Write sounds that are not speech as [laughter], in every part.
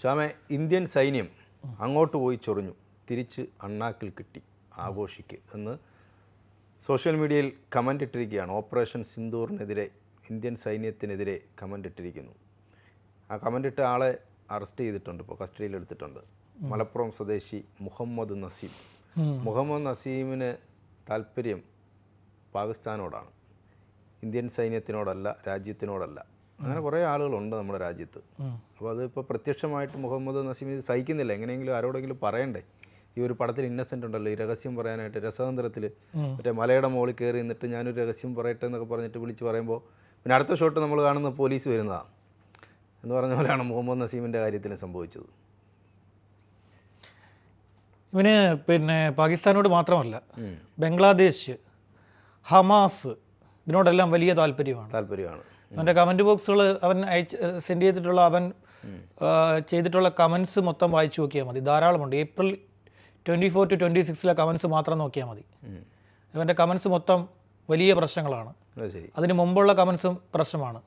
ശ്യാമെ Indian സൈന്യം അങ്ങോട്ട് പോയി ചൊറിഞ്ഞു. തിരിച്ച് അണ്ണാക്കിൽ കിട്ടി ആഘോഷിക്ക് എന്ന് സോഷ്യൽ മീഡിയയിൽ കമന്റ് ഇട്ടിരിക്കുകയാണ്. ഓപ്പറേഷൻ സിന്ദൂറിനെതിരെ ഇന്ത്യൻ സൈന്യത്തിനെതിരെ കമന്റ് ഇട്ടിരിക്കുന്നു. ആ കമന്റ് ഇട്ട ആളെ അറസ്റ്റ് ചെയ്തിട്ടുണ്ട് ഇപ്പോൾ കസ്റ്റഡിയിൽ എടുത്തിട്ടുണ്ട്. മലപ്പുറം സ്വദേശി മുഹമ്മദ് നസീം. മുഹമ്മദ് നസീമിന് താല്പര്യം പാകിസ്ഥാനോടാണ്. ഇന്ത്യൻ സൈന്യത്തിനോടല്ല രാജ്യത്തിനോടല്ല. അങ്ങനെ കുറേ ആളുകളുണ്ട് നമ്മുടെ രാജ്യത്ത്. അപ്പോൾ അത് ഇപ്പോൾ പ്രത്യക്ഷമായിട്ട് മുഹമ്മദ് നസീം ഇത് സഹിക്കുന്നില്ല. എങ്ങനെയെങ്കിലും ആരോടെങ്കിലും പറയണ്ടേ? ഈ ഒരു പടത്തിൽ ഇന്നസെന്റ് ഉണ്ടല്ലോ ഈ രഹസ്യം പറയാനായിട്ട് രസതന്ത്രത്തിൽ മറ്റേ മലയുടെ മുകളിൽ കയറി നിന്നിട്ട് ഞാനൊരു രഹസ്യം പറയട്ടെ എന്നൊക്കെ പറഞ്ഞിട്ട് വിളിച്ച് പറയുമ്പോൾ പിന്നെ അടുത്ത ഷോട്ട് നമ്മൾ കാണുന്ന പോലീസ് വരുന്നതാണ് എന്ന് പറഞ്ഞ പോലെയാണ് മുഹമ്മദ് നസീമിന്റെ കാര്യത്തിൽ സംഭവിച്ചത്. ഇവന് പിന്നെ പാകിസ്ഥാനോട് മാത്രമല്ല ബംഗ്ലാദേശ് ഹമാസ് ഇതിനോടെല്ലാം വലിയ താല്പര്യമാണ്. താല്പര്യമാണ്. അവന്റെ കമന്റ് ബോക്സുകൾ അവൻ അയച്ച് സെൻഡ് ചെയ്തിട്ടുള്ള അവൻ ചെയ്തിട്ടുള്ള കമൻസ് മൊത്തം വായിച്ചു നോക്കിയാൽ മതി. ധാരാളമുണ്ട് April twenty four to twenty സിക്സിലെ comments മാത്രം നോക്കിയാൽ മതി. അവന്റെ ഇവന്റെ കമൻസ് മൊത്തം വലിയ പ്രശ്നങ്ങളാണ്. അതിന് മുമ്പുള്ള കമൻസും പ്രശ്നമാണ്.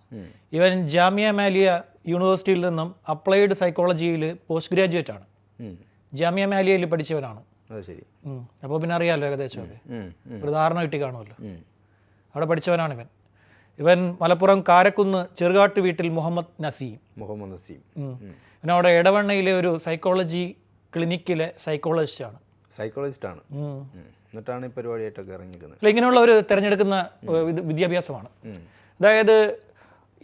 ഇവൻ ജാമിയ മാലിയ യൂണിവേഴ്സിറ്റിയിൽ നിന്നും അപ്ലൈഡ് സൈക്കോളജിയിൽ പോസ്റ്റ് ഗ്രാജുവേറ്റ് ആണ്. ജാമിയ മാലിയയിൽ പഠിച്ചവനാണ്. അപ്പോൾ പിന്നെ അറിയാമല്ലോ ഏകദേശം. ഒരു ധാരണ കിട്ടി കാണുമല്ലോ. അവിടെ പഠിച്ചവനാണ് ഇവൻ ഇവൻ മലപ്പുറം കാരക്കുന്ന് ചെറുകാട്ട് വീട്ടിൽ മുഹമ്മദ് നസീം. മുഹമ്മദ് നസീം. പിന്നെ അവിടെ ഇടവണ്ണയിലെ ഒരു സൈക്കോളജി ക്ലിനിക്കിലെ സൈക്കോളജിസ്റ്റാണ് ആണ്. എന്നിട്ടാണ് ഈ പരിപാടിയായിട്ടൊക്കെ ഇറങ്ങിയിരിക്കുന്നത്. അല്ല ഇങ്ങനെയുള്ള ഒരു തിരഞ്ഞെടുക്കുന്ന വിദ്യാഭ്യാസമാണ്. അതായത്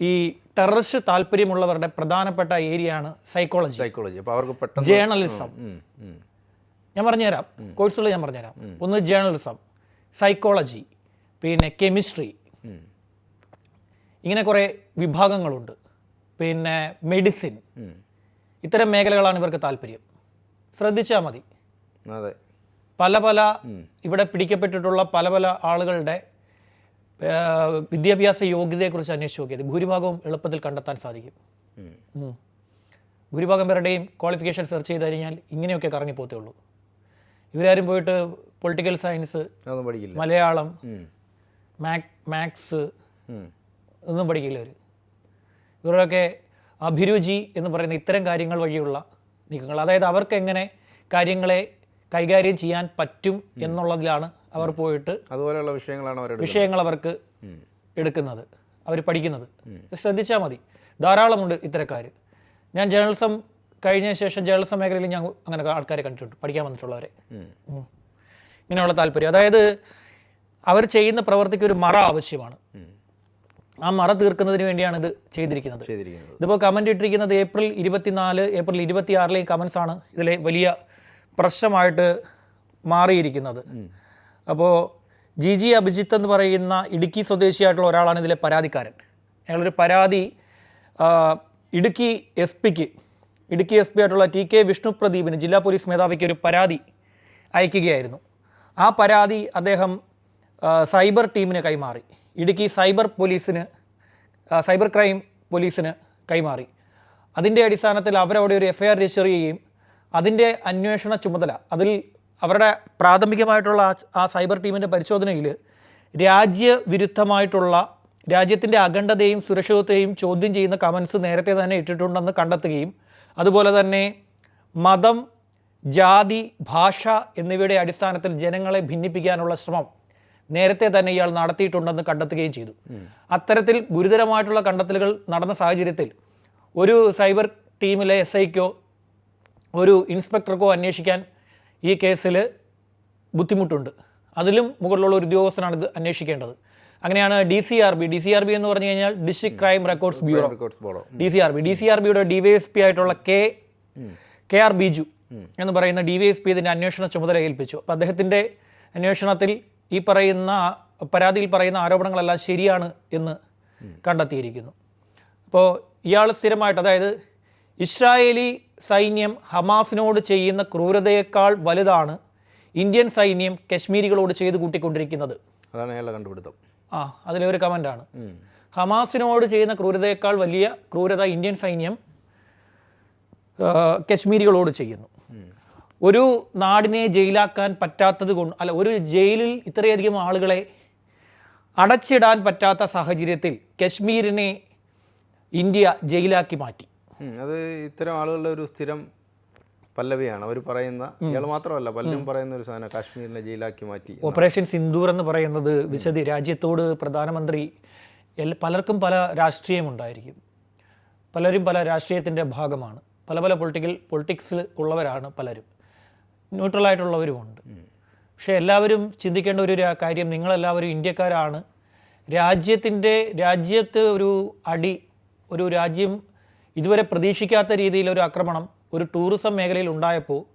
ഈ ടെററിസ്റ്റ് താല്പര്യമുള്ളവരുടെ പ്രധാനപ്പെട്ട ഏരിയയാണ് സൈക്കോളജി സൈക്കോളജി അപ്പോൾ അവർക്ക് പെട്ടെന്ന് ജേർണലിസം. ഞാൻ പറഞ്ഞുതരാം. കോഴ്സുകൾ ഞാൻ പറഞ്ഞുതരാം. ഒന്ന് ജേർണലിസം സൈക്കോളജി പിന്നെ കെമിസ്ട്രി. ഇങ്ങനെ കുറേ വിഭാഗങ്ങളുണ്ട്. പിന്നെ മെഡിസിൻ. ഇത്തരം മേഖലകളാണ് ഇവർക്ക് താല്പര്യം. ശ്രദ്ധിച്ചാൽ മതി. അതെ. പല പല ഇവിടെ പിടിക്കപ്പെട്ടിട്ടുള്ള പല പല ആളുകളുടെ വിദ്യാഭ്യാസ യോഗ്യതയെക്കുറിച്ച് അന്വേഷിച്ച് നോക്കിയത് ഭൂരിഭാഗവും എളുപ്പത്തിൽ കണ്ടെത്താൻ സാധിക്കും. ഭൂരിഭാഗം പേരുടെയും ക്വാളിഫിക്കേഷൻ സെർച്ച് ചെയ്ത് കഴിഞ്ഞാൽ ഇങ്ങനെയൊക്കെ കറങ്ങിപ്പോത്തേ ഉള്ളൂ. ഇവരാരും പോയിട്ട് പൊളിറ്റിക്കൽ സയൻസ് മലയാളം ഉം. ഒന്നും പഠിക്കില്ല അവർ ഇവരൊക്കെ അഭിരുചി എന്ന് പറയുന്ന ഇത്തരം കാര്യങ്ങൾ വഴിയുള്ള നീക്കങ്ങൾ. അതായത് അവർക്ക് എങ്ങനെ കാര്യങ്ങളെ കൈകാര്യം ചെയ്യാൻ പറ്റും എന്നുള്ളതിലാണ് അവർ പോയിട്ട് അതുപോലെയുള്ള വിഷയങ്ങളാണ് അവർ വിഷയങ്ങൾ അവർക്ക് എടുക്കുന്നത് അവർ പഠിക്കുന്നത്. ശ്രദ്ധിച്ചാൽ മതി. ധാരാളമുണ്ട് ഇത്തരക്കാർ ഞാൻ ജേർണലിസം കഴിഞ്ഞ ശേഷം ജേർണലിസം മേഖലയിൽ ഞാൻ അങ്ങനെ ആൾക്കാരെ കണ്ടിട്ടുണ്ട് പഠിക്കാൻ വന്നിട്ടുള്ളവരെ. ഇങ്ങനെയുള്ള താല്പര്യം. അതായത് അവർ ചെയ്യുന്ന പ്രവർത്തിക്ക് ഒരു മറ ആവശ്യമാണ്. ആ മറ തീർക്കുന്നതിന് വേണ്ടിയാണ് ഇത് ചെയ്തിരിക്കുന്നത്. ഇതിപ്പോൾ കമന്റ് ഇട്ടിരിക്കുന്നത് ഏപ്രിൽ ഇരുപത്തിനാല് ഏപ്രിൽ ഇരുപത്തിയാറിലെയും കമൻസ് ആണ് ഇതിലെ വലിയ പ്രശ്നമായിട്ട് മാറിയിരിക്കുന്നത്. അപ്പോൾ ജി ജി അഭിജിത്ത് എന്ന് പറയുന്ന ഇടുക്കി സ്വദേശിയായിട്ടുള്ള ഒരാളാണ് ഇതിലെ പരാതിക്കാരൻ. അയാളൊരു പരാതി ഇടുക്കി എസ് പിക്ക് ഇടുക്കി എസ് പി ആയിട്ടുള്ള ടി കെ വിഷ്ണു പ്രദീപിന് ജില്ലാ പോലീസ് മേധാവിക്ക് ഒരു പരാതി അയക്കുകയായിരുന്നു. ആ പരാതി അദ്ദേഹം സൈബർ ടീമിന് കൈമാറി. ഇടുക്കി സൈബർ പോലീസിന് സൈബർ ക്രൈം പോലീസിന് കൈമാറി. അതിന്റെ അടിസ്ഥാനത്തിൽ അവരവിടെ ഒരു എഫ്ഐആർ രജിസ്റ്റർ ചെയ്യുകയും അതിന്റെ അന്വേഷണ ചുമതല അതിൽ അവരുടെ പ്രാഥമികമായിട്ടുള്ള ആ- സൈബർ ടീമിന്റെ പരിശോധനയിൽ രാജ്യവിരുദ്ധമായിട്ടുള്ള രാജ്യത്തിന്റെ അഖണ്ഡതയും സുരക്ഷിതത്വയും ചോദ്യം ചെയ്യുന്ന കമൻസ് നേരത്തെ തന്നെ ഇട്ടിട്ടുണ്ടെന്ന് കണ്ടെത്തുകയും അതുപോലെ തന്നെ മതം ജാതി ഭാഷ എന്നിവയുടെ അടിസ്ഥാനത്തിൽ ജനങ്ങളെ ഭിന്നിപ്പിക്കാനുള്ള ശ്രമം നേരത്തെ തന്നെ ഇയാൾ നടത്തിയിട്ടുണ്ടെന്ന് കണ്ടെത്തുകയും ചെയ്തു. അത്തരത്തിൽ ഗുരുതരമായിട്ടുള്ള കണ്ടെത്തലുകൾ നടന്ന സാഹചര്യത്തിൽ ഒരു സൈബർ ടീമിലെ എസ് ഐക്കോ ഒരു ഇൻസ്പെക്ടർക്കോ അന്വേഷിക്കാൻ ഈ കേസിൽ ബുദ്ധിമുട്ടുണ്ട്. അതിലും മുകളിലുള്ള ഒരു ഉദ്യോഗസ്ഥനാണ് ഇത് അന്വേഷിക്കേണ്ടത്. അങ്ങനെയാണ് D C R B. D C R B എന്ന് പറഞ്ഞു കഴിഞ്ഞാൽ district crime records bureau. D C R B. D C R ബിയുടെ ഡി വൈ എസ് പി ആയിട്ടുള്ള കെ കെ ആർ ബിജു എന്ന് പറയുന്ന ഡി വൈ എസ് പി ഇതിന്റെ അന്വേഷണ ചുമതല ഏൽപ്പിച്ചു. അപ്പോൾ അദ്ദേഹത്തിന്റെ അന്വേഷണത്തിൽ ഈ പറയുന്ന പരാതിയിൽ പറയുന്ന ആരോപണങ്ങളെല്ലാം ശരിയാണ് എന്ന് കണ്ടെത്തിയിരിക്കുന്നു. അപ്പോൾ ഇയാൾ സ്ഥിരമായിട്ട് അതായത് ഇസ്രായേലി സൈന്യം ഹമാസിനോട് ചെയ്യുന്ന ക്രൂരതയേക്കാൾ വലുതാണ് ഇന്ത്യൻ സൈന്യം കശ്മീരികളോട് ചെയ്ത് കൂട്ടിക്കൊണ്ടിരിക്കുന്നത്. അതാണ് അയാളുടെ കണ്ടുപിടുത്തം. ആ അതിലെ ഒരു കമന്റാണ് ഹമാസിനോട് ചെയ്യുന്ന ക്രൂരതയേക്കാൾ വലിയ ക്രൂരത ഇന്ത്യൻ സൈന്യം കശ്മീരികളോട് ചെയ്യുന്നു. ഒരു നാടിനെ ജയിലാക്കാൻ പറ്റാത്തത് കൊണ്ട് അല്ല ഒരു ജയിലിൽ ഇത്രയധികം ആളുകളെ അടച്ചിടാൻ പറ്റാത്ത സാഹചര്യത്തിൽ കശ്മീരിനെ ഇന്ത്യ ജയിലാക്കി മാറ്റി. അത് ഇത്തരം ആളുകളുടെ ഒരു സ്ഥിരം പല്ലവിയാണ്. അവർ പറയുന്ന ഇയാൾ മാത്രമല്ല പലരും പറയുന്ന ഒരു സാധനം കാശ്മീരിനെ ജയിലാക്കി മാറ്റി ഓപ്പറേഷൻ സിന്ദൂർ എന്ന് പറയുന്നത് വിശദി രാജ്യത്തോട് പ്രധാനമന്ത്രി പലർക്കും പല രാഷ്ട്രീയമുണ്ടായിരിക്കും പലരും പല രാഷ്ട്രീയത്തിന്റെ ഭാഗമാണ്. പല പല പൊളിറ്റിക്കൽ പൊളിറ്റിക്സിൽ ഉള്ളവരാണ് പലരും. ന്യൂട്രലായിട്ടുള്ളവരുമുണ്ട്. പക്ഷേ എല്ലാവരും ചിന്തിക്കേണ്ട ഒരു കാര്യം നിങ്ങളെല്ലാവരും ഇന്ത്യക്കാരാണ്. രാജ്യത്തിന്റെ രാജ്യത്ത് ഒരു അടി ഒരു രാജ്യം ഇതുവരെ പ്രതീക്ഷിക്കാത്ത രീതിയിലൊരു ആക്രമണം ഒരു ടൂറിസം മേഖലയിൽ ഉണ്ടായപ്പോൾ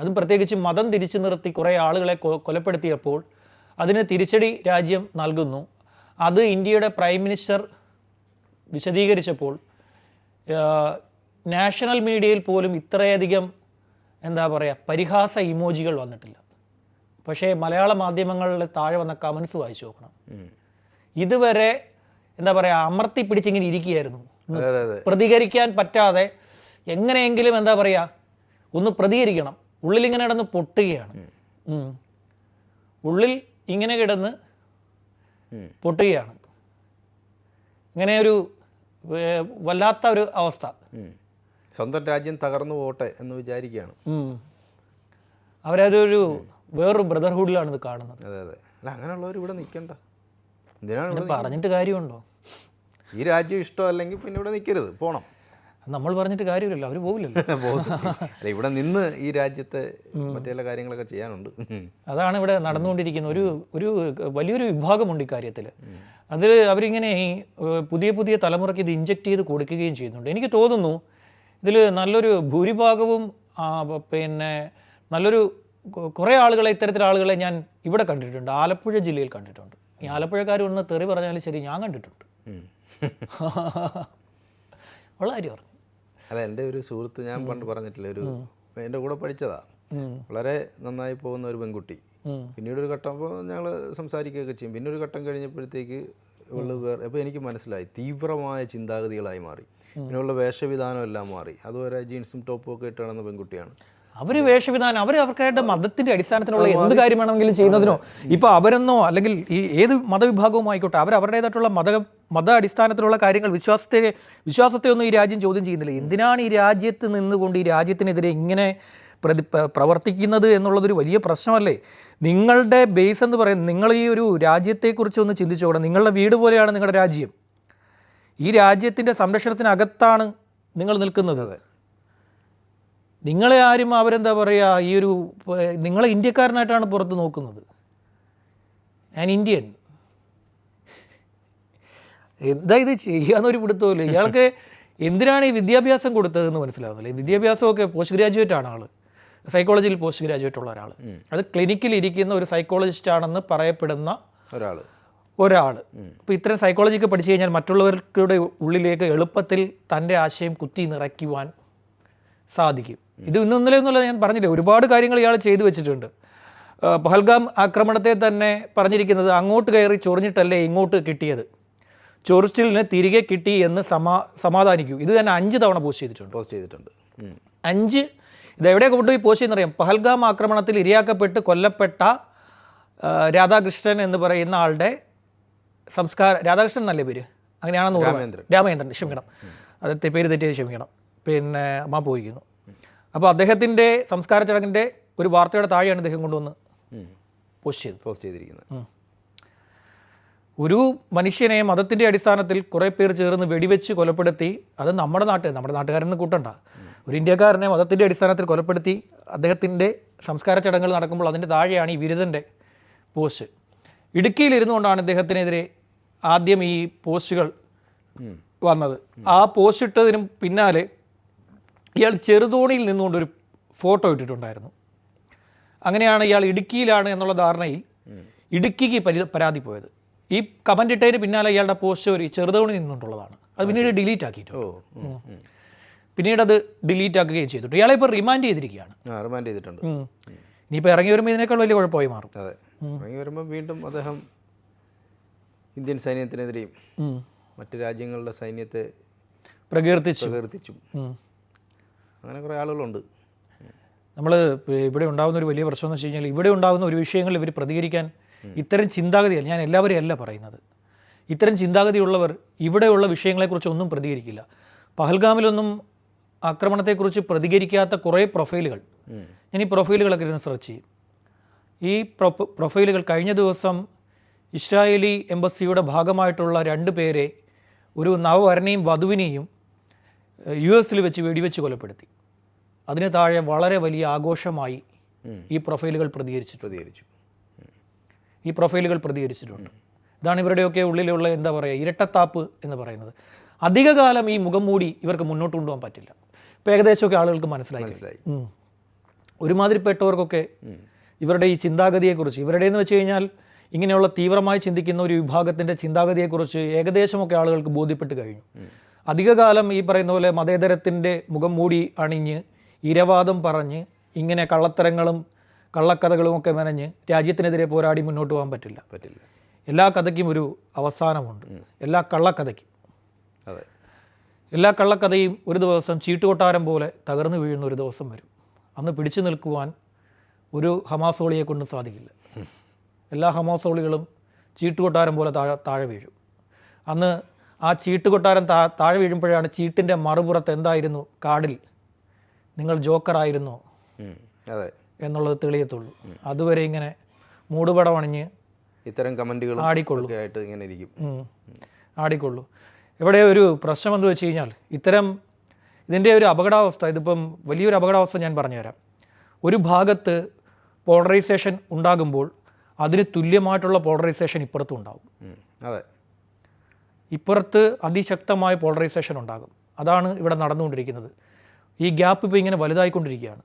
അതും പ്രത്യേകിച്ച് മതം തിരിച്ചു നിർത്തി കുറേ ആളുകളെ കൊലപ്പെടുത്തിയപ്പോൾ അതിന് തിരിച്ചടി രാജ്യം നൽകുന്നു. അത് ഇന്ത്യയുടെ പ്രൈം മിനിസ്റ്റർ വിശദീകരിച്ചപ്പോൾ നാഷണൽ മീഡിയയിൽ പോലും ഇത്രയധികം എന്താ പറയുക പരിഹാസ ഇമോജികൾ വന്നിട്ടില്ല. പക്ഷേ മലയാള മാധ്യമങ്ങളിൽ താഴെ വന്ന കമൻസ് വായിച്ചു നോക്കണം. ഇതുവരെ എന്താ പറയുക അമർത്തി പിടിച്ചിങ്ങനെ ഇരിക്കുകയായിരുന്നു. പ്രതികരിക്കാൻ പറ്റാതെ എങ്ങനെയെങ്കിലും എന്താ പറയുക ഒന്ന് പ്രതികരിക്കണം. ഉള്ളിൽ ഇങ്ങനെ കിടന്ന് പൊട്ടുകയാണ്. ഉള്ളിൽ ഇങ്ങനെ കിടന്ന് പൊട്ടുകയാണ്. ഇങ്ങനെ ഒരു വല്ലാത്ത ഒരു അവസ്ഥ. സ്വന്തം രാജ്യം തകർന്നു പോകട്ടെ എന്ന് വിചാരിക്കുകയാണ്. അവരതൊരു വേറൊരു ബ്രദർഹുഡിലാണ് ഇത് കാണുന്നത്. അതെ അതെ. അല്ല അങ്ങനെയുള്ളവർ ഇവിടെ നിൽക്കണ്ട എന്തിനാണ് പറഞ്ഞിട്ട് കാര്യമുണ്ടോ? ഈ രാജ്യം ഇഷ്ടമല്ലെങ്കിൽ പിന്നെ ഇവിടെ നിൽക്കരുത് പോകണം നമ്മൾ പറഞ്ഞിട്ട് കാര്യമില്ലല്ലോ. അവർ പോകില്ലല്ലോ [laughs] ഇവിടെ നിന്ന് ഈ രാജ്യത്തെ മറ്റേ കാര്യങ്ങളൊക്കെ ചെയ്യാനുണ്ട്. അതാണ് ഇവിടെ നടന്നുകൊണ്ടിരിക്കുന്ന ഒരു ഒരു വലിയൊരു വിഭാഗമുണ്ട് ഇക്കാര്യത്തിൽ അതിൽ അവരിങ്ങനെ ഈ പുതിയ പുതിയ തലമുറയ്ക്ക് ഇത് ഇഞ്ചക്ട് ചെയ്ത് കൊടുക്കുകയും ചെയ്യുന്നുണ്ട്. എനിക്ക് തോന്നുന്നു ഇതിൽ നല്ലൊരു ഭൂരിഭാഗവും പിന്നെ നല്ലൊരു കുറേ ആളുകളെ ഇത്തരത്തിലുള്ള ആളുകളെ ഞാൻ ഇവിടെ കണ്ടിട്ടുണ്ട്. ആലപ്പുഴ ജില്ലയിൽ കണ്ടിട്ടുണ്ട്. ഈ ആലപ്പുഴക്കാർ ഒന്ന് തെറി പറഞ്ഞാലും ശരി ഞാൻ കണ്ടിട്ടുണ്ട്. [laughs] ഉള്ള കാര്യം പറഞ്ഞു. അല്ല എന്റെ ഒരു സുഹൃത്ത് ഞാൻ പണ്ട് പറഞ്ഞിട്ടില്ല ഒരു എന്റെ കൂടെ പഠിച്ചതാ. വളരെ നന്നായി പോകുന്ന ഒരു പെൺകുട്ടി. പിന്നീടൊരു പിന്നീട് ഒരു ഘട്ടം അപ്പോൾ ഞങ്ങൾ സംസാരിക്കുകയൊക്കെ ചെയ്യും. പിന്നെ ഒരു ഘട്ടം കഴിഞ്ഞപ്പോഴത്തേക്ക് ഉള്ളു വേറെ അപ്പോൾ എനിക്ക് മനസ്സിലായി തീവ്രമായ ചിന്താഗതികളായി മാറി. പിന്നെയുള്ള വേഷവിധാനം എല്ലാം മാറി. അതുവരെ ജീൻസും ടോപ്പും ഒക്കെ ഇട്ട് നടന്ന പെൺകുട്ടിയാണ്. അവർ വേഷവിധാനം അവർ അവർക്കായിട്ട് മതത്തിന്റെ അടിസ്ഥാനത്തിലുള്ള എന്ത് കാര്യം വേണമെങ്കിലും ചെയ്യുന്നതിനോ ഇപ്പൊ അവരെന്നോ അല്ലെങ്കിൽ ഈ ഏത് മതവിഭാഗവും ആയിക്കോട്ടെ അവർ അവരുടേതായിട്ടുള്ള മത മത അടിസ്ഥാനത്തിലുള്ള കാര്യങ്ങൾ വിശ്വാസത്തെ വിശ്വാസത്തെ ഒന്നും ഈ രാജ്യം ചോദ്യം ചെയ്യുന്നില്ല. എന്തിനാണ് ഈ രാജ്യത്ത് നിന്നുകൊണ്ട് ഈ രാജ്യത്തിനെതിരെ ഇങ്ങനെ പ്രതി പ്ര- പ്രവർത്തിക്കുന്നത് എന്നുള്ളതൊരു വലിയ പ്രശ്നമല്ലേ? നിങ്ങളുടെ ബേസ് എന്ന് പറയുന്നത് നിങ്ങൾ ഈ ഒരു രാജ്യത്തെക്കുറിച്ച് ഒന്ന് ചിന്തിച്ചു നിങ്ങളുടെ വീട് പോലെയാണ് നിങ്ങളുടെ രാജ്യം. ഈ രാജ്യത്തിന്റെ സംരക്ഷണത്തിനകത്താണ് നിങ്ങൾ നിൽക്കുന്നത്. നിങ്ങളെ ആരും അവരെന്താ പറയുക ഈ ഒരു നിങ്ങളെ ഇന്ത്യക്കാരനായിട്ടാണ് പുറത്ത് നോക്കുന്നത്. ഞാൻ ഇന്ത്യൻ. എന്താ ഇത് ചെയ്യാന്നൊരു പിടുത്തമില്ല ഇയാൾക്ക് എന്തിനാണ് ഈ വിദ്യാഭ്യാസം കൊടുത്തതെന്ന് മനസ്സിലാവുന്നില്ല. വിദ്യാഭ്യാസമൊക്കെ പോസ്റ്റ് ഗ്രാജുവേറ്റ് ആണ് ആൾ സൈക്കോളജിയിൽ പോസ്റ്റ് ഗ്രാജുവേറ്റ് ഉള്ള ഒരാൾ അത് ക്ലിനിക്കിൽ ഇരിക്കുന്ന ഒരു സൈക്കോളജിസ്റ്റ് ആണെന്ന് പറയപ്പെടുന്ന ഒരാൾ ഒരാൾ അപ്പോൾ ഇത്തരം സൈക്കോളജിക്ക് പഠിച്ചു കഴിഞ്ഞാൽ മറ്റുള്ളവർക്കുടെ ഉള്ളിലേക്ക് എളുപ്പത്തിൽ തന്റെ ആശയം കുത്തി നിറയ്ക്കുവാൻ സാധിക്കും. ഇത് ഇന്ന് ഇന്നലെ എന്നുള്ളത് ഞാൻ പറഞ്ഞില്ലേ ഒരുപാട് കാര്യങ്ങൾ ഇയാൾ ചെയ്തു വെച്ചിട്ടുണ്ട്. പഹൽഗാം ആക്രമണത്തെ തന്നെ പറഞ്ഞിരിക്കുന്നത് അങ്ങോട്ട് കയറി ചൊറിഞ്ഞിട്ടല്ലേ ഇങ്ങോട്ട് കിട്ടിയത്. ചൊറിച്ചിലിന് തിരികെ കിട്ടി എന്ന് സമാ സമാധാനിക്കൂ. ഇത് തന്നെ അഞ്ച് തവണ പോസ്റ്റ് ചെയ്തിട്ടുണ്ട്. പോസ്റ്റ് ചെയ്തിട്ടുണ്ട്. അഞ്ച് ഇത് എവിടെ കൊണ്ടുപോയി പോസ്റ്റ് ചെയ്യുന്നറിയാം? പഹൽഗാം ആക്രമണത്തിൽ ഇരയാക്കപ്പെട്ട് കൊല്ലപ്പെട്ട രാധാകൃഷ്ണൻ എന്ന് പറയുന്ന ആളുടെ സംസ്കാര രാധാകൃഷ്ണൻ നല്ല പേര്? അങ്ങനെയാണെന്ന് രാമേന്ദ്രൻ. രാമേന്ദ്രൻ ക്ഷമിക്കണം. അത് പേര് തെറ്റിയത് ക്ഷമിക്കണം. പിന്നെ അമ്മ പോയിരിക്കുന്നു. അപ്പോൾ അദ്ദേഹത്തിന്റെ സംസ്കാര ചടങ്ങിന്റെ ഒരു വാർത്തയുടെ താഴെയാണ് ഇദ്ദേഹം കൊണ്ടുവന്ന് പോസ്റ്റ് ചെയ്തത്. പോസ്റ്റ് ചെയ്തിരിക്കുന്നത്. ഒരു മനുഷ്യനെ മതത്തിന്റെ അടിസ്ഥാനത്തിൽ കുറേ പേർ ചേർന്ന് വെടിവെച്ച് കൊലപ്പെടുത്തി അത് നമ്മുടെ നാട്ടിൽ നമ്മുടെ നാട്ടുകാരെന്ന് കൂട്ടണ്ട. ഒരു ഇന്ത്യക്കാരനെ മതത്തിന്റെ അടിസ്ഥാനത്തിൽ കൊലപ്പെടുത്തി അദ്ദേഹത്തിന്റെ സംസ്കാര ചടങ്ങുകൾ നടക്കുമ്പോൾ അതിന്റെ താഴെയാണ് ഈ ബിരുദന്റെ പോസ്റ്റ്. ഇടുക്കിയിലിരുന്നു കൊണ്ടാണ് ഇദ്ദേഹത്തിനെതിരെ ആദ്യം ഈ പോസ്റ്റുകൾ. വന്നത്. ആ പോസ്റ്റ് ഇട്ടതിനും പിന്നാലെ ഇയാൾ ചെറുതോണിയിൽ നിന്നുകൊണ്ടൊരു ഫോട്ടോ ഇട്ടിട്ടുണ്ടായിരുന്നു. അങ്ങനെയാണ് ഇയാൾ ഇടുക്കിയിലാണ് എന്നുള്ള ധാരണയിൽ ഇടുക്കിക്ക് പരി പരാതി പോയത് ഈ കമന്റ് ഇട്ടതിന് പിന്നാലെ ഇയാളുടെ പോസ്റ്റ് ഒരു ചെറുതോണി നിന്നുകൊണ്ടുള്ളതാണ്. അത് പിന്നീട് ഡിലീറ്റ് ആക്കിയിട്ടുണ്ട്. പിന്നീട് അത് ഡിലീറ്റ് ആക്കുകയും ചെയ്തിട്ടുണ്ട്. ഇയാളെ ഇപ്പോൾ റിമാൻഡ് ചെയ്തിരിക്കുകയാണ്. റിമാൻഡ് ചെയ്തിട്ടുണ്ട്. ഇനിയിപ്പോൾ ഇറങ്ങി വരുമ്പോൾ ഇതിനേക്കാൾ വലിയ കുഴപ്പമായി മാറും. അതെ. ഇറങ്ങി വരുമ്പോൾ വീണ്ടും അദ്ദേഹം ഇന്ത്യൻ സൈന്യത്തിനെതിരെയും മറ്റു രാജ്യങ്ങളുടെ സൈന്യത്തെ പ്രകീർത്തിച്ചു. പ്രകീർത്തിച്ചു. അങ്ങനെ കുറേ ആളുകളുണ്ട്. നമ്മൾ ഇവിടെ ഉണ്ടാകുന്ന ഒരു വലിയ പ്രശ്നം എന്ന് വെച്ച് കഴിഞ്ഞാൽ ഇവിടെ ഉണ്ടാകുന്ന ഒരു വിഷയങ്ങൾ ഇവർ പ്രതികരിക്കാൻ ഇത്തരം ചിന്താഗതിയല്ല ഞാൻ എല്ലാവരെയും അല്ല പറയുന്നത്. ഇത്തരം ചിന്താഗതിയുള്ളവർ ഇവിടെയുള്ള വിഷയങ്ങളെക്കുറിച്ച് ഒന്നും പ്രതികരിക്കില്ല. പഹൽഗാമിലൊന്നും ആക്രമണത്തെക്കുറിച്ച് പ്രതികരിക്കാത്ത കുറേ പ്രൊഫൈലുകൾ. ഞാൻ ഈ പ്രൊഫൈലുകളൊക്കെ ഇരുന്ന് സെർച്ച് ചെയ്യും. ഈ പ്രൊഫൈലുകൾ കഴിഞ്ഞ ദിവസം ഇസ്രായേലി എംബസിയുടെ ഭാഗമായിട്ടുള്ള രണ്ട് പേരെ ഒരു നവവരനെയും വധുവിനെയും യു എസിൽ വെച്ച് വെടിവെച്ച് കൊലപ്പെടുത്തി. അതിന് താഴെ വളരെ വലിയ ആഘോഷമായി ഈ പ്രൊഫൈലുകൾ പ്രതികരിച്ചു. പ്രതികരിച്ചു ഈ പ്രൊഫൈലുകൾ പ്രതികരിച്ചിട്ടുണ്ട്. ഇതാണ് ഇവരുടെയൊക്കെ ഉള്ളിലുള്ള എന്താ പറയുക ഇരട്ടത്താപ്പ് എന്ന് പറയുന്നത്. അധികകാലം ഈ മുഖം മൂടി ഇവർക്ക് മുന്നോട്ട് കൊണ്ടുപോകാൻ പറ്റില്ല. ഇപ്പോൾ ഏകദേശമൊക്കെ ആളുകൾക്ക് മനസ്സിലായി. മനസ്സിലായി. ഒരുമാതിരിപ്പെട്ടവർക്കൊക്കെ ഇവരുടെ ഈ ചിന്താഗതിയെക്കുറിച്ച് ഇവരുടെ എന്ന് വെച്ച് കഴിഞ്ഞാൽ ഇങ്ങനെയുള്ള തീവ്രമായി ചിന്തിക്കുന്ന ഒരു വിഭാഗത്തിന്റെ ചിന്താഗതിയെക്കുറിച്ച് ഏകദേശമൊക്കെ ആളുകൾക്ക് ബോധ്യപ്പെട്ട് കഴിഞ്ഞു. അധികകാലം ഈ പറയുന്ന പോലെ മതേതരത്തിന്റെ മുഖം മൂടി അണിഞ്ഞ് ഇരവാദം പറഞ്ഞ് ഇങ്ങനെ കള്ളത്തരങ്ങളും കള്ളക്കഥകളും ഒക്കെ മെനഞ്ഞ് രാജ്യത്തിനെതിരെ പോരാടി മുന്നോട്ട് പോകാൻ പറ്റില്ല. പറ്റില്ല. എല്ലാ കഥയ്ക്കും ഒരു അവസാനമുണ്ട്. എല്ലാ കള്ളക്കഥയ്ക്കും. അതെ. എല്ലാ കള്ളക്കഥയും ഒരു ദിവസം ചീട്ടുകൊട്ടാരം പോലെ തകർന്നു വീഴുന്ന ഒരു ദിവസം വരും. അന്ന് പിടിച്ചു നിൽക്കുവാൻ ഒരു ഹമാസോളിയെ കൊണ്ടും സാധിക്കില്ല. എല്ലാ ഹമാസോളികളും ചീട്ടുകൊട്ടാരം പോലെ താഴെ താഴെ വീഴും. അന്ന് ആ ചീട്ടുകൊട്ടാരം താ താഴെ വീഴുമ്പോഴാണ് ചീട്ടിന്റെ മറുപുറത്ത് എന്തായിരുന്നു? കാടിൽ നിങ്ങൾ ജോക്കറായിരുന്നോ. അതെ. എന്നുള്ളത് തെളിയത്തുള്ളൂ. അതുവരെ ഇങ്ങനെ മൂടുപടം അണിഞ്ഞ് ഇത്തരം കമന്റുകൾ ആടിക്കൊള്ളൂ. ആയിട്ട് ഇങ്ങനെ ഇരിക്കും. ആടിക്കൊള്ളൂ. ഇവിടെ ഒരു പ്രശ്നം എന്ന് വെച്ച് കഴിഞ്ഞാൽ ഇത്തരം ഇതിന്റെ ഒരു അപകടാവസ്ഥ ഇതിപ്പം വലിയൊരു അപകടാവസ്ഥ ഞാൻ പറഞ്ഞുതരാം. ഒരു ഭാഗത്ത് പോളറൈസേഷൻ ഉണ്ടാകുമ്പോൾ അതിന് തുല്യമായിട്ടുള്ള പോളറൈസേഷൻ ഇപ്പുറത്തും ഉണ്ടാകും അതെ. ഇപ്പുറത്ത് അതിശക്തമായ പോളറൈസേഷൻ ഉണ്ടാകും. അതാണ് ഇവിടെ നടന്നുകൊണ്ടിരിക്കുന്നത്. ഈ ഗ്യാപ്പ് ഇപ്പോൾ ഇങ്ങനെ വലുതായിക്കൊണ്ടിരിക്കുകയാണ്.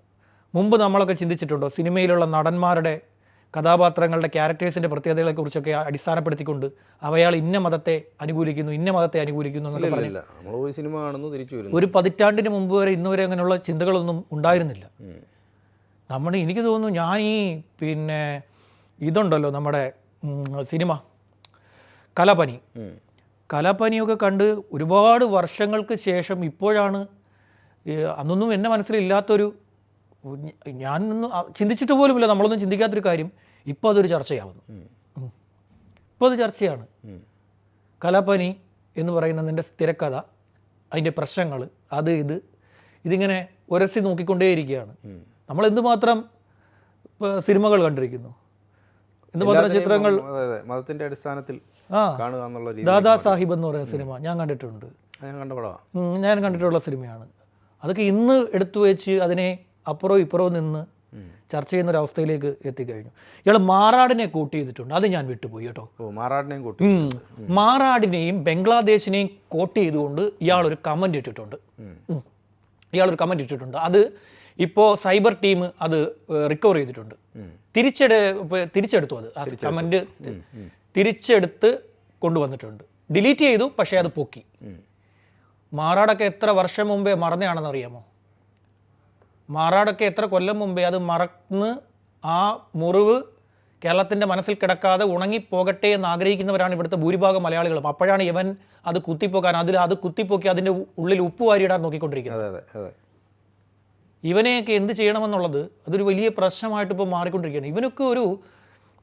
മുമ്പ് നമ്മളൊക്കെ ചിന്തിച്ചിട്ടുണ്ടോ സിനിമയിലുള്ള നടന്മാരുടെ കഥാപാത്രങ്ങളുടെ ക്യാരക്ടേഴ്സിന്റെ പ്രത്യേകതകളെക്കുറിച്ചൊക്കെ അടിസ്ഥാനപ്പെടുത്തിക്കൊണ്ട് അവയാൾ ഇന്ന മതത്തെ അനുകൂലിക്കുന്നു ഇന്ന മതത്തെ അനുകൂലിക്കുന്നു എന്നൊക്കെ പറഞ്ഞില്ല സിനിമ കാണുന്നു തിരിച്ചു ഒരു പതിറ്റാണ്ടിന് മുമ്പ് വരെ ഇന്ന് വരെ അങ്ങനെയുള്ള ചിന്തകളൊന്നും ഉണ്ടായിരുന്നില്ല. നമ്മൾ എനിക്ക് തോന്നുന്നു ഞാൻ ഈ പിന്നെ ഇതുണ്ടല്ലോ നമ്മുടെ സിനിമ. കലപനി കലപനിയൊക്കെ കണ്ട് ഒരുപാട് വർഷങ്ങൾക്ക് ശേഷം ഇപ്പോഴാണ് അന്നൊന്നും എന്റെ മനസ്സിലില്ലാത്തൊരു ഞാനൊന്നും ചിന്തിച്ചിട്ട് പോലുമില്ല നമ്മളൊന്നും ചിന്തിക്കാത്തൊരു കാര്യം ഇപ്പോൾ അതൊരു ചർച്ചയാവുന്നു. ഇപ്പോൾ അത് ചർച്ചയാണ്. കലപനി എന്ന് പറയുന്നതിന്റെ സ്ഥിരക്കഥ അതിന്റെ പ്രശ്നങ്ങൾ അത് ഇത് ഇതിങ്ങനെ ഒരസി നോക്കിക്കൊണ്ടേയിരിക്കുകയാണ്. നമ്മൾ എന്തുമാത്രം സിനിമകൾ കണ്ടിരിക്കുന്നു? എന്തുമാത്രം പറഞ്ഞ ചിത്രങ്ങൾ മതത്തിന്റെ അടിസ്ഥാനത്തിൽ കാണുക എന്നുള്ള ദാദാ സാഹിബ് എന്ന് പറയുന്ന സിനിമ ഞാൻ കണ്ടിട്ടുണ്ട്. ഞാൻ കണ്ട ഞാൻ കണ്ടിട്ടുള്ള സിനിമയാണ്. അതൊക്കെ ഇന്ന് എടുത്തു വെച്ച് അതിനെ അപ്പുറവും ഇപ്പുറവും നിന്ന് ചർച്ച ചെയ്യുന്ന ഒരു അവസ്ഥയിലേക്ക് എത്തിക്കഴിഞ്ഞു. ഇയാൾ മാറാടിനെ കൂട്ടി ചെയ്തിട്ടുണ്ട്. അത് ഞാൻ വിട്ടുപോയി കേട്ടോ. മാറാടിനെയും കൂട്ടി. മാറാടിനെയും ബംഗ്ലാദേശിനെയും കോട്ട് ചെയ്തുകൊണ്ട് ഇയാളൊരു കമന്റ് ഇട്ടിട്ടുണ്ട്. ഇയാൾ ഇയാളൊരു കമന്റ് ഇട്ടിട്ടുണ്ട്. അത് ഇപ്പോൾ സൈബർ ടീം അത് റിക്കവർ ചെയ്തിട്ടുണ്ട്. തിരിച്ചെടു തിരിച്ചെടുത്തു അത്. ആ കമന്റ് തിരിച്ചെടുത്ത് കൊണ്ടുവന്നിട്ടുണ്ട്. ഡിലീറ്റ് ചെയ്തു പക്ഷേ അത് പൊക്കി. മാറാടൊക്കെ എത്ര വർഷം മുമ്പേ മറന്നതാണെന്ന് അറിയാമോ? മാറാടൊക്കെ എത്ര കൊല്ലം മുമ്പേ അത് മറന്ന് ആ മുറിവ് കേരളത്തിന്റെ മനസ്സിൽ കിടക്കാതെ ഉണങ്ങിപ്പോകട്ടെ എന്ന് ആഗ്രഹിക്കുന്നവരാണ് ഇവിടുത്തെ ഭൂരിഭാഗം മലയാളികളും. അപ്പോഴാണ് ഇവൻ അത് കുത്തിപ്പോക്കാൻ അതിൽ അത് കുത്തിപ്പോക്കി അതിന്റെ ഉള്ളിൽ ഉപ്പ് വാരിയിടാൻ നോക്കിക്കൊണ്ടിരിക്കുന്നത് ഇവനെയൊക്കെ എന്ത് ചെയ്യണമെന്നുള്ളത് അതൊരു വലിയ പ്രശ്നമായിട്ട് ഇപ്പോൾ മാറിക്കൊണ്ടിരിക്കുകയാണ്. ഇവനൊക്കെ ഒരു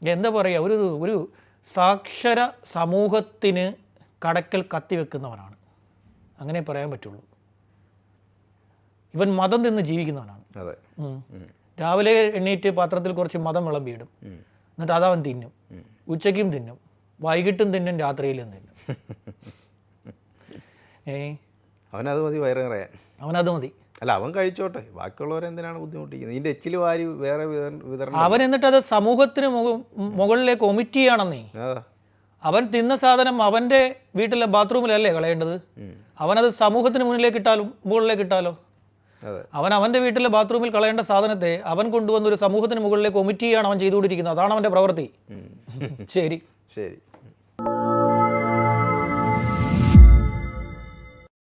എന്താ പറയുക ഒരു ഒരു സാക്ഷര സമൂഹത്തിന് കടക്കൽ കത്തിവെക്കുന്നവനാണ് അങ്ങനെ പറയാൻ പറ്റുള്ളൂ. ഇവൻ മതം നിന്ന് ജീവിക്കുന്നവനാണ്. രാവിലെ എണ്ണീറ്റ് പാത്രത്തിൽ കുറച്ച് മതം വിളമ്പിയിടും. എന്നിട്ട് അതവൻ തിന്നും. ഉച്ചയ്ക്കും തിന്നും. വൈകിട്ടും തിന്നും രാത്രിയിലും തിന്നും. [laughs] ഏ? അവനത് മതി വയറ് നിറയാൻ അവനത് മതി. അല്ല അവൻ കഴിച്ചോട്ടെ. ബാക്കിയുള്ളവരെ എന്തിനാണ് ബുദ്ധിമുട്ടിക്കുന്നത്? ഇതിന്റെ എച്ചിൽ വാരി വേറെ വിതരണം അവൻ എന്നിട്ട് അത് സമൂഹത്തിന് മുക- മുകളിലേക്ക് ഒമിറ്റ് ചെയ്യണമെന്നേ. അവൻ തിന്ന സാധനം അവന്റെ വീട്ടിലെ ബാത്റൂമിലല്ലേ കളയേണ്ടത്? അവനത് സമൂഹത്തിന് മുന്നിലേക്ക് ഇട്ടാലും മുകളിലേക്ക് ഇട്ടാലോ? അവൻ അവന്റെ വീട്ടിലെ ബാത്റൂമിൽ കളയേണ്ട സാധനത്തെ അവൻ കൊണ്ടുവന്ന ഒരു സമൂഹത്തിന് മുകളിലേക്ക് ഒമിറ്റ് ചെയ്യാണ് അവൻ ചെയ്തുകൊണ്ടിരിക്കുന്നത്. അതാണ് അവന്റെ പ്രവൃത്തി. ശരി. ശരി.